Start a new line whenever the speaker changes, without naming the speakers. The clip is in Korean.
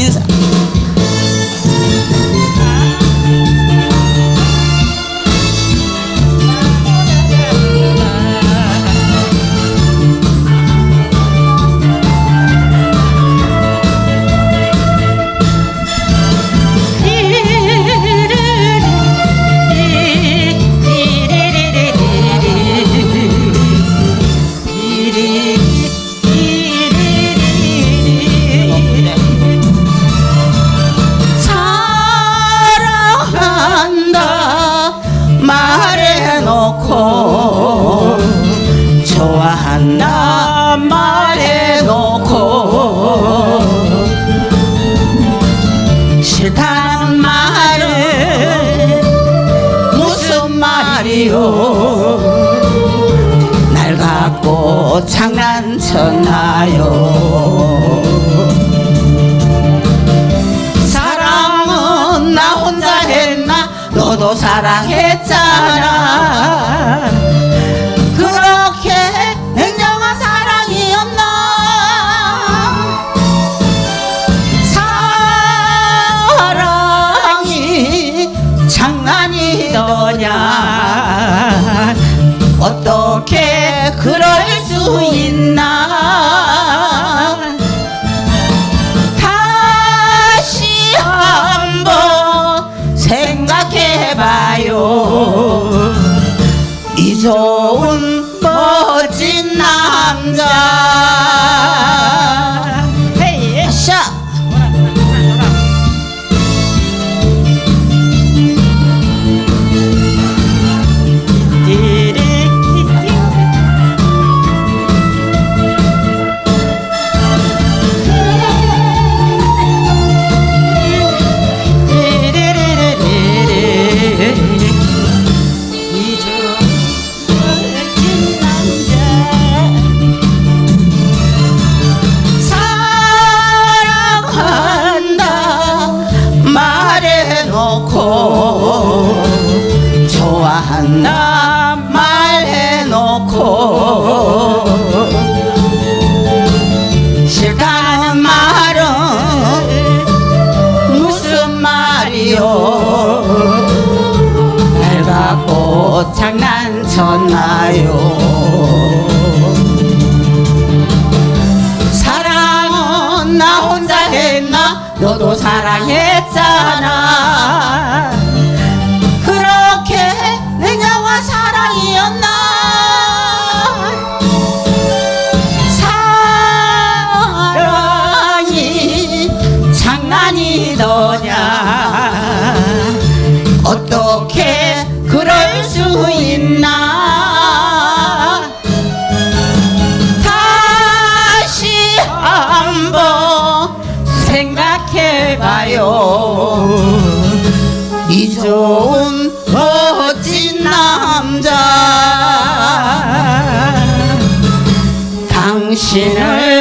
is 말해놓고 싫다는 말은 무슨 말이요 날 갖고 장난쳤나요? 사랑은 나 혼자 했나? 너도 사랑했잖아. 欢迎呐 장난쳤나요? 사랑은 나 혼자 했나? 너도 사랑했잖아. 心爱。